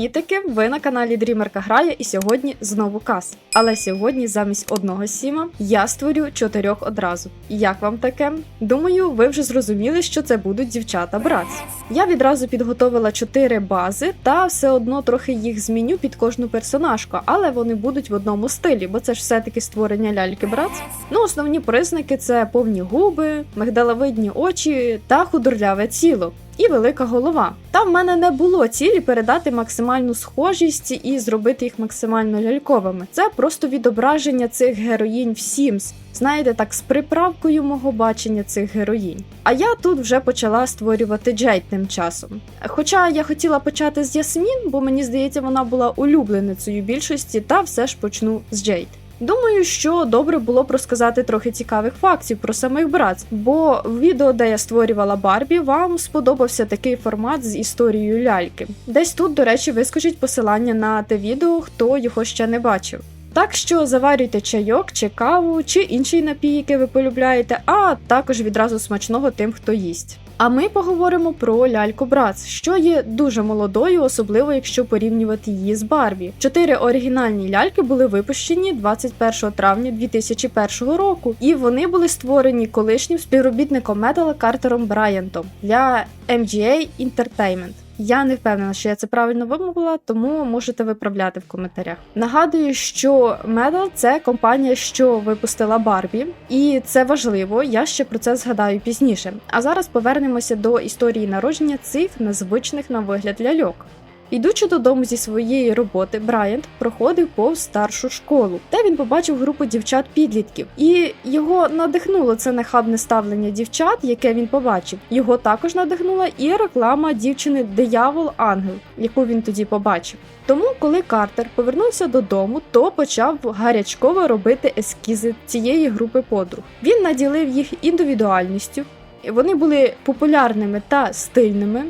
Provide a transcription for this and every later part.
Привітики! Ви на каналі Дрімерка Грає, і сьогодні знову каз. Але сьогодні замість одного сіма я створю чотирьох одразу. Як вам таке? Думаю, ви вже зрозуміли, що це будуть дівчата братці. Я відразу підготовила чотири бази та все одно трохи їх зміню під кожну персонажку, але вони будуть в одному стилі, бо це ж все-таки створення ляльки братц. Ну, основні признаки це повні губи, мигдаловидні очі та худорляве тіло. І велика голова. Та в мене не було цілі передати максимальну схожість і зробити їх максимально ляльковими. Це просто відображення цих героїнь в Sims. Знаєте, так з приправкою мого бачення цих героїнь. А я тут вже почала створювати Джейд тим часом. Хоча я хотіла почати з Ясмін, бо мені здається, вона була улюбленицею більшості, та все ж почну з Джейд. Думаю, що добре було б розказати трохи цікавих фактів про самих братств, бо в відео, де я створювала Барбі, вам сподобався такий формат з історією ляльки. Десь тут, до речі, вискочить посилання на те відео, хто його ще не бачив. Так що заварюйте чайок чи каву, чи інший напій, який ви полюбляєте, а також відразу смачного тим, хто їсть. А ми поговоримо про ляльку Брац, що є дуже молодою, особливо якщо порівнювати її з Барбі. Чотири оригінальні ляльки були випущені 21 травня 2001 року, і вони були створені колишнім співробітником Метала Картером Брайантом для MGA Entertainment. Я не впевнена, що я це правильно вимовила, тому можете виправляти в коментарях. Нагадую, що медал – це компанія, що випустила Барбі, і це важливо. Я ще про це згадаю пізніше. А зараз повернемося до історії народження цих незвичних на вигляд ляльок. Ідучи додому зі своєї роботи, Брайант проходив повз старшу школу, де він побачив групу дівчат-підлітків, і його надихнуло це нахабне ставлення дівчат, яке він побачив. Його також надихнула і реклама дівчини Диявол Ангел, яку він тоді побачив. Тому, коли Картер повернувся додому, то почав гарячково робити ескізи цієї групи подруг. Він наділив їх індивідуальністю. Вони були популярними та стильними,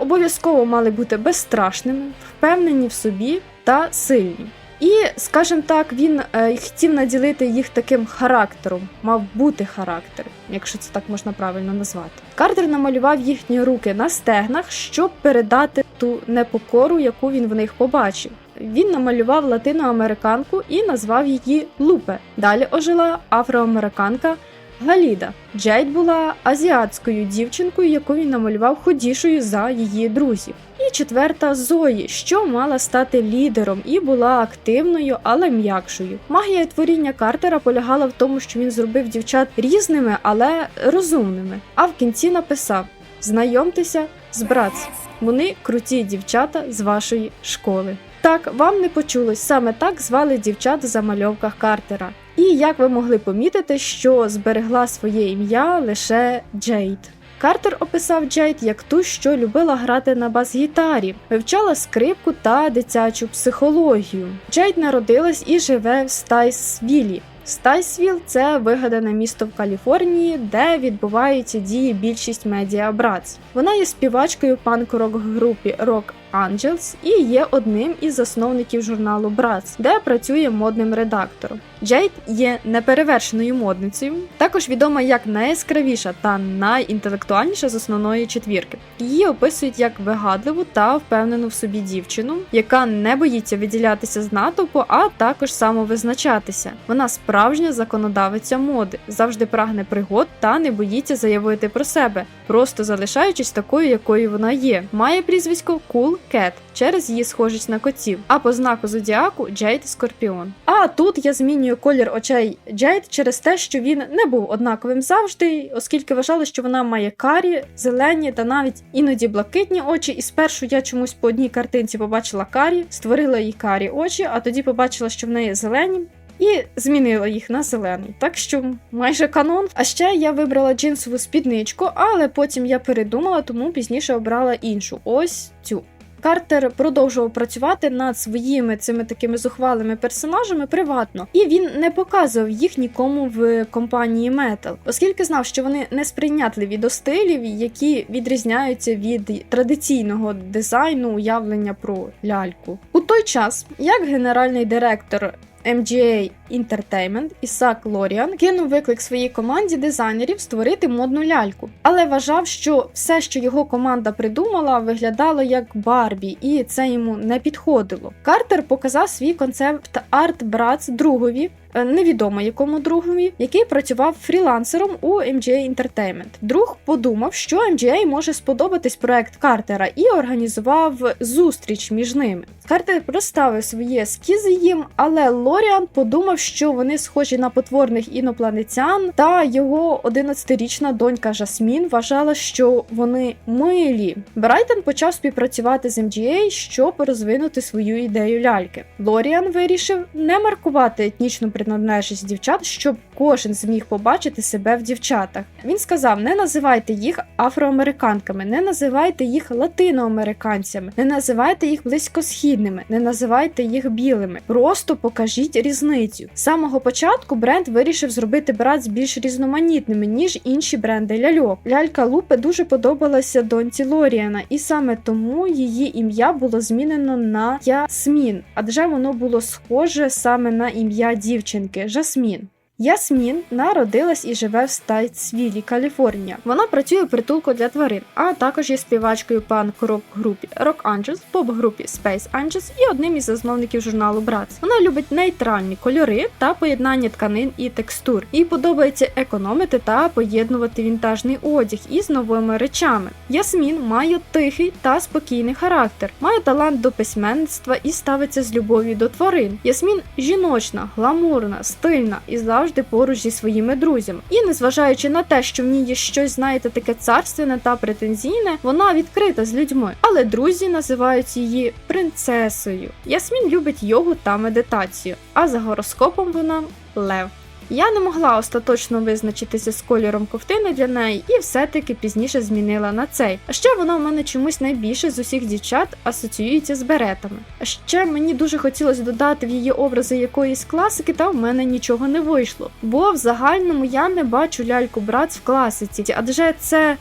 обов'язково мали бути безстрашними, впевнені в собі та сильні. І, скажімо так, він е, хотів наділити їх таким характером, мав бути характер, якщо це так можна правильно назвати. Картер намалював їхні руки на стегнах, щоб передати ту непокору, яку він в них побачив. Він намалював латиноамериканку і назвав її Лупе. Далі ожила афроамериканка Галіда. Джейд була азіатською дівчинкою, яку він намалював ходішою за її друзів. І четверта Зої, що мала стати лідером і була активною, але м'якшою. Магія творіння Картера полягала в тому, що він зробив дівчат різними, але розумними. А в кінці написав: Знайомтеся з братцем. Вони круті дівчата з вашої школи. Так, вам не почулось, саме так звали дівчат в замальовках Картера. І як ви могли помітити, що зберегла своє ім'я лише Джейд. Картер описав Джейд як ту, що любила грати на бас-гітарі, вивчала скрипку та дитячу психологію. Джейд народилась і живе в Стайсвілі. Стайсвіл це вигадане місто в Каліфорнії, де відбуваються дії більшість медіа Братс. Вона є співачкою панк-рок групі Rock Angels і є одним із засновників журналу Bratz, де працює модним редактором. Джейд є неперевершеною модницею, також відома як найяскравіша та найінтелектуальніша з основної четвірки. Її описують як вигадливу та впевнену в собі дівчину, яка не боїться виділятися з натовпу, а також самовизначатися. Вона справжня законодавиця моди, завжди прагне пригод та не боїться заявити про себе, просто залишаючись такою, якою вона є. Має прізвисько Cool Cat через її схожість на котів, а по знаку зодіаку Джейд Скорпіон. А тут я змінюю колір очей Джейд через те, що він не був однаковим завжди, оскільки вважали, що вона має карі, зелені та навіть іноді блакитні очі. І спершу я чомусь по одній картинці побачила карі, створила їй карі очі, а тоді побачила, що в неї зелені. І змінила їх на зелений, так що майже канон. А ще я вибрала джинсову спідничку, але потім я передумала, тому пізніше обрала іншу. Ось цю. Картер продовжував працювати над своїми цими такими зухвалими персонажами приватно, і він не показував їх нікому в компанії Метал, оскільки знав, що вони не сприйнятливі до стилів, які відрізняються від традиційного дизайну уявлення про ляльку. У той час, як генеральний директор MGA Entertainment Ісак Лоріан кинув виклик своїй команді дизайнерів створити модну ляльку, але вважав, що все, що його команда придумала, виглядало як Барбі, і це йому не підходило. Картер показав свій концепт арт братс другові. Е, Невідомо якому другові, який працював фрілансером у MGA Entertainment. Друг подумав, що MGA може сподобатись проект Картера і організував зустріч між ними. Картер представив свої ескізи їм, але Лоріан подумав, що вони схожі на потворних інопланетян, та його 11-річна донька Жасмін вважала, що вони милі. Брайтон почав співпрацювати з MGA, щоб розвинути свою ідею ляльки. Лоріан вирішив не маркувати етнічну приналежність дівчат, щоб кожен зміг побачити себе в дівчатах. Він сказав: не називайте їх афроамериканками, не називайте їх латиноамериканцями, не називайте їх близькосхідними, не називайте їх білими. Просто покажіть різницю. З самого початку бренд вирішив зробити братс більш різноманітними, ніж інші бренди ляльок. Лялька Лупе дуже подобалася доньці Лоріана, і саме тому її ім'я було змінено на Ясмін, адже воно було схоже саме на ім'я дівчинки Жасмін. Ясмін народилась і живе в Стайтсвілі, Каліфорнія. Вона працює в притулку для тварин, а також є співачкою панк рок групі Rock Angels, поп групі Space Angels і одним із засновників журналу Bratz. Вона любить нейтральні кольори та поєднання тканин і текстур. Їй подобається економити та поєднувати вінтажний одяг із новими речами. Ясмін має тихий та спокійний характер, має талант до письменництва і ставиться з любов'ю до тварин. Ясмін жіночна, гламурна, стильна і завжди поруч зі своїми друзями. І незважаючи на те, що в ній є щось, знаєте, таке царственне та претензійне, вона відкрита з людьми. Але друзі називають її принцесою. Ясмін любить йогу та медитацію, а за гороскопом вона лев. Я не могла остаточно визначитися з кольором ковтини для неї і все-таки пізніше змінила на цей. А ще вона в мене чомусь найбільше з усіх дівчат асоціюється з беретами. А ще мені дуже хотілося додати в її образи якоїсь класики, та в мене нічого не вийшло. Бо в загальному я не бачу ляльку братс в класиці, адже це.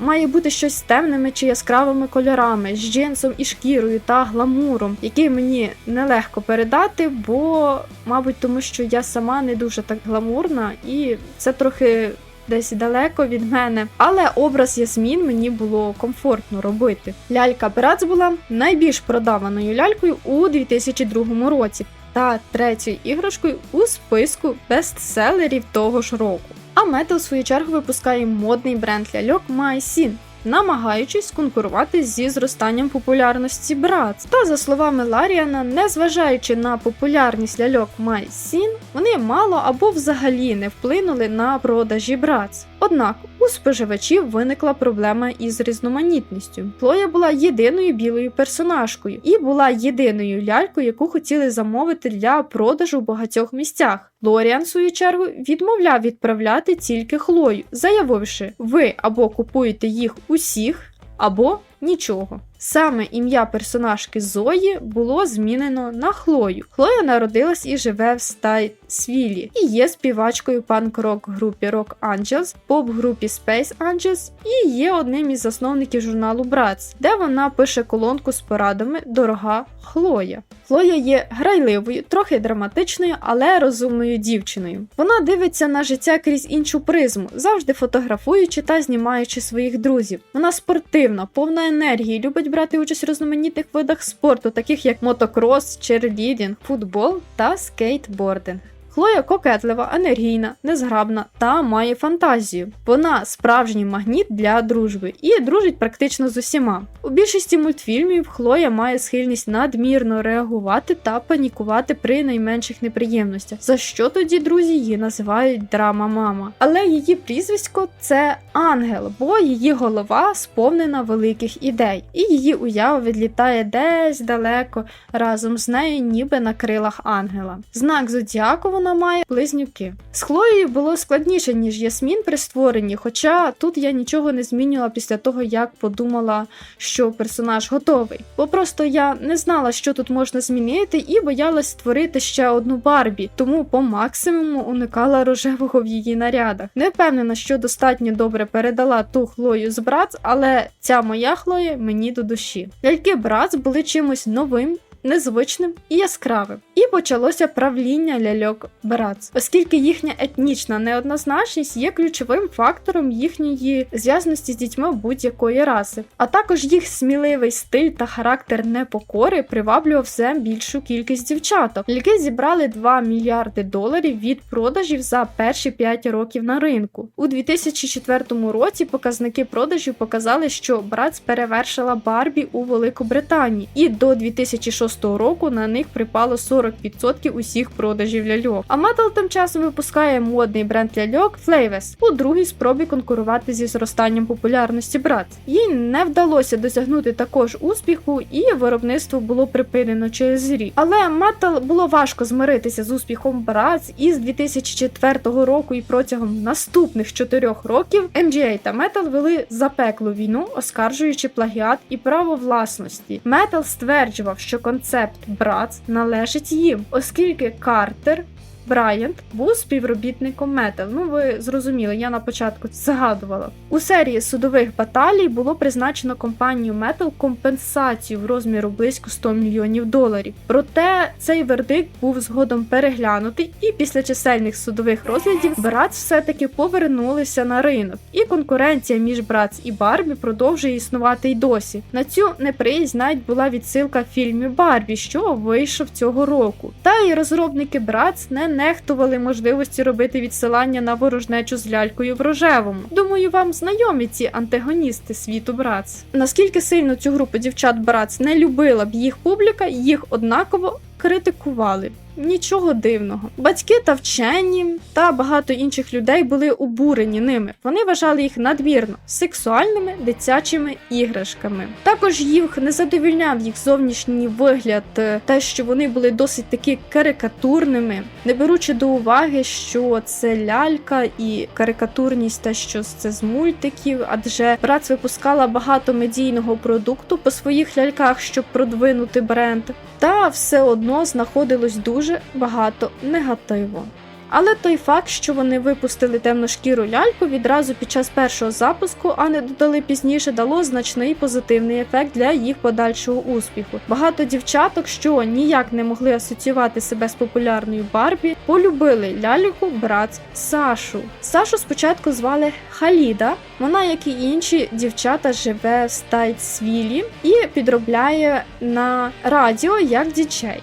Має бути щось з темними чи яскравими кольорами, з джинсом і шкірою та гламуром, який мені нелегко передати, бо, мабуть, тому що я сама не дуже так гламурна, і це трохи десь далеко від мене. Але образ Ясмін мені було комфортно робити. Лялька Брац була найбільш продаваною лялькою у 2002 році. Та третьою іграшкою у списку бестселерів того ж року. Метал, в свою чергу, випускає модний бренд ляльок MySin, намагаючись конкурувати зі зростанням популярності Братс. Та за словами Ларіана, незважаючи на популярність ляльок MySin, вони мало або взагалі не вплинули на продажі Братс. Однак у споживачів виникла проблема із різноманітністю. Хлоя була єдиною білою персонажкою і була єдиною лялькою, яку хотіли замовити для продажу в багатьох місцях. Лоріан, в свою чергу, відмовляв відправляти тільки Хлою, заявивши: ви або купуєте їх усіх, або нічого. Саме ім'я персонажки Зої було змінено на Хлою. Хлоя народилась і живе в Стайтсвілі і є співачкою панк-рок групі Rock Angels, поп-групі Space Angels і є одним із засновників журналу Bratz, де вона пише колонку з порадами Дорога Хлоя. Хлоя є грайливою, трохи драматичною, але розумною дівчиною. Вона дивиться на життя крізь іншу призму, завжди фотографуючи та знімаючи своїх друзів. Вона спортивна, повна енергії, любить брати участь у різноманітних видах спорту, таких як мотокрос, черлідінг, футбол та скейтбординг. Хлоя кокетлива, енергійна, незграбна та має фантазію. Вона справжній магніт для дружби і дружить практично з усіма. У більшості мультфільмів Хлоя має схильність надмірно реагувати та панікувати при найменших неприємностях. За що тоді друзі її називають драма мама. Але її прізвисько це ангел, бо її голова сповнена великих ідей, і її уява відлітає десь далеко разом з нею, ніби на крилах ангела. Знак зодіаку вона має близнюки. З Хлоєю було складніше, ніж Ясмін при створенні, хоча тут я нічого не змінювала після того, як подумала, що персонаж готовий. Бо просто я не знала, що тут можна змінити, і боялась створити ще одну Барбі, тому по максимуму уникала рожевого в її нарядах. Не впевнена, що достатньо добре передала ту Хлою з Брац, але ця моя Хлоя мені до душі. Ляльки Брац були чимось новим незвичним і яскравим. І почалося правління ляльок Братц, оскільки їхня етнічна неоднозначність є ключовим фактором їхньої зв'язаності з дітьми будь-якої раси, а також їх сміливий стиль та характер непокори приваблював все більшу кількість дівчаток. Ляльки зібрали 2 мільярди доларів від продажів за перші 5 років на ринку. У 2004 році показники продажів показали, що Братц перевершила Барбі у Великобританії, і до 2006 року на них припало 40% усіх продажів ляльок. А Metal тим часом випускає модний бренд ляльок Flaves у другій спробі конкурувати зі зростанням популярності Братц. Їй не вдалося досягнути також успіху, і виробництво було припинено через рік. Але Metal було важко змиритися з успіхом Братц, і з 2004 року і протягом наступних чотирьох років MGA та Metal вели запеклу війну, оскаржуючи плагіат і право власності. Metal стверджував, що концепт Брат належить їм, оскільки Картер. Брайант був співробітником Метал. Ну ви зрозуміли, я на початку згадувала. У серії судових баталій було призначено компанію Метал компенсацію в розміру близько 100 мільйонів доларів. Проте цей вердикт був згодом переглянутий, і після чисельних судових розглядів Братц все-таки повернулися на ринок. І конкуренція між Братц і Барбі продовжує існувати й досі. На цю неприязнь навіть була відсилка в фільмі Барбі, що вийшов цього року. Та й розробники Братц не нехтували можливості робити відсилання на ворожнечу з лялькою в рожевому. Думаю, вам знайомі ці антагоністи світу Братц. Наскільки сильно цю групу дівчат Братц не любила б їх публіка, їх однаково критикували. Нічого дивного. Батьки та вчені та багато інших людей були обурені ними. Вони вважали їх надмірно сексуальними дитячими іграшками. Також їх не задовільняв їх зовнішній вигляд, е, те, що вони були досить таки карикатурними, не беручи до уваги, що це лялька і карикатурність, те, що це з мультиків, адже Братц випускала багато медійного продукту по своїх ляльках, щоб продвинути бренд. Та все одно знаходилось дуже багато негативу. Але той факт, що вони випустили темношкіру ляльку відразу під час першого запуску, а не додали пізніше, дало значний позитивний ефект для їх подальшого успіху. Багато дівчаток, що ніяк не могли асоціювати себе з популярною Барбі, полюбили ляльку брат Сашу. Сашу спочатку звали Халіда. Вона, як і інші дівчата, живе в Стайтсвілі і підробляє на радіо як діджей.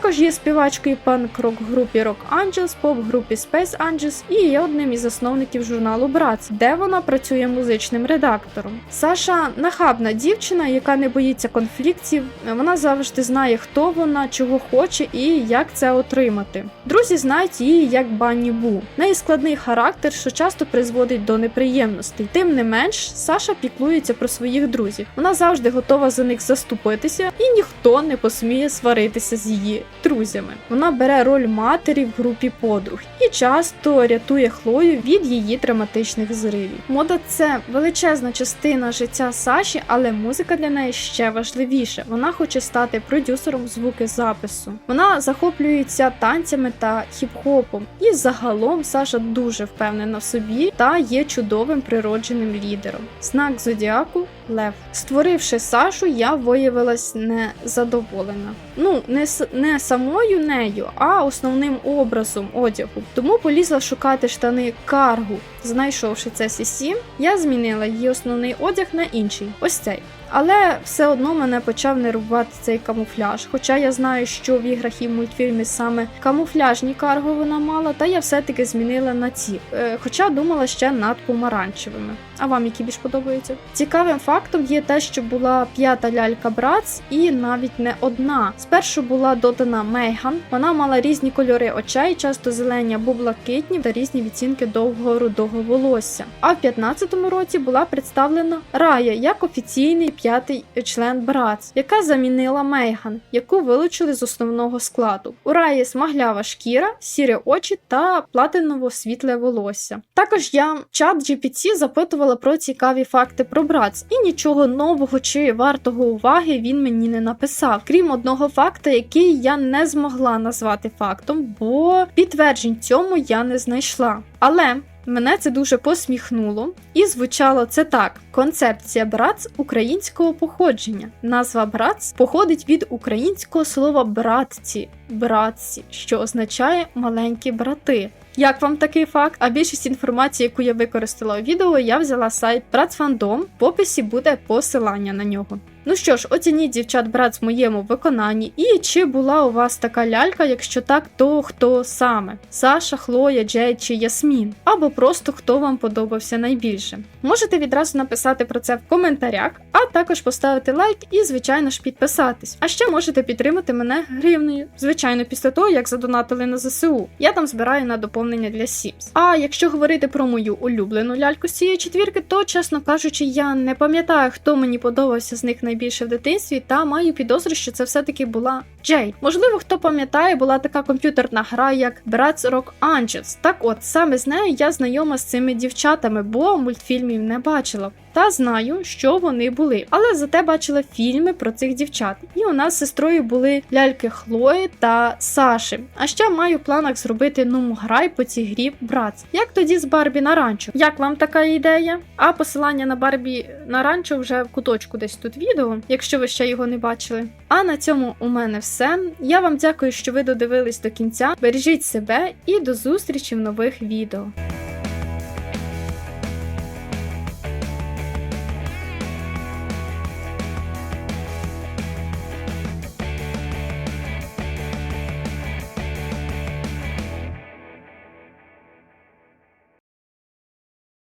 Також є співачкою панк-рок групі Rock Angels, поп-групі Space Angels і є одним із засновників журналу Братс, де вона працює музичним редактором. Саша нахабна дівчина, яка не боїться конфліктів. Вона завжди знає, хто вона, чого хоче і як це отримати. Друзі знають її як Банні Бу. Неї складний характер, що часто призводить до неприємностей. Тим не менш, Саша піклується про своїх друзів. Вона завжди готова за них заступитися, і ніхто не посміє сваритися з її друзями. Вона бере роль матері в групі подруг і часто рятує Хлою від її драматичних зривів. Мода це величезна частина життя Саші, але музика для неї ще важливіше. Вона хоче стати продюсером звукозапису. Вона захоплюється танцями та хіп-хопом. І загалом Саша дуже впевнена в собі та є чудовим природженим лідером. Знак зодіаку Лев. Створивши Сашу, я виявилась незадоволена. Ну, не, не самою нею, а основним образом одягу. Тому полізла шукати штани каргу. Знайшовши це сісі, я змінила її основний одяг на інший. Ось цей. Але все одно мене почав нервувати цей камуфляж. Хоча я знаю, що в іграх і в мультфільмі саме камуфляжні карго вона мала, та я все-таки змінила на ці. Е, хоча думала ще над помаранчевими. А вам які більш подобаються? Цікавим фактом є те, що була п'ята лялька Братс, і навіть не одна. Спершу була додана Мейган. Вона мала різні кольори очей, часто зелені або блакитні та різні відцінки довгого рудого волосся. А в 15-му році була представлена Рая як офіційний п'ятий член Братс, яка замінила Мейган, яку вилучили з основного складу. У Раї смаглява шкіра, сірі очі та платиново світле волосся. Також я чат GPT запитувала про цікаві факти про Братс, і нічого нового чи вартого уваги він мені не написав, крім одного факта, який я не змогла назвати фактом, бо підтверджень цьому я не знайшла. Але Мене це дуже посміхнуло, і звучало це так: концепція братц українського походження. Назва братц походить від українського слова братці, братці, що означає маленькі брати. Як вам такий факт? А більшість інформації, яку я використала у відео, я взяла сайт Братсфандом. В описі буде посилання на нього. Ну що ж, оцініть дівчат брат в моєму виконанні. І чи була у вас така лялька? Якщо так, то хто саме? Саша, Хлоя, Джей чи Ясмін? Або просто хто вам подобався найбільше? Можете відразу написати про це в коментарях, а також поставити лайк і, звичайно ж, підписатись. А ще можете підтримати мене гривнею, звичайно, після того, як задонатили на ЗСУ. Я там збираю на доповнення для Sims. А якщо говорити про мою улюблену ляльку з цієї четвірки, то чесно кажучи, я не пам'ятаю, хто мені подобався з них найбільше в дитинстві, та маю підозру, що це все-таки була Джей. Можливо, хто пам'ятає, була така комп'ютерна гра, як Bratz Rock Angels. Так от саме з нею я знайома з цими дівчатами, бо мультфільмів не бачила. Та знаю, що вони були. Але зате бачила фільми про цих дівчат. І у нас з сестрою були ляльки Хлої та Саші. А ще маю в планах зробити ну грай по цій грі Братс. Як тоді з Барбі на ранчо? Як вам така ідея? А посилання на Барбі на ранчо вже в куточку десь тут відео, якщо ви ще його не бачили. А на цьому у мене все. Я вам дякую, що ви додивились до кінця. Бережіть себе і до зустрічі в нових відео.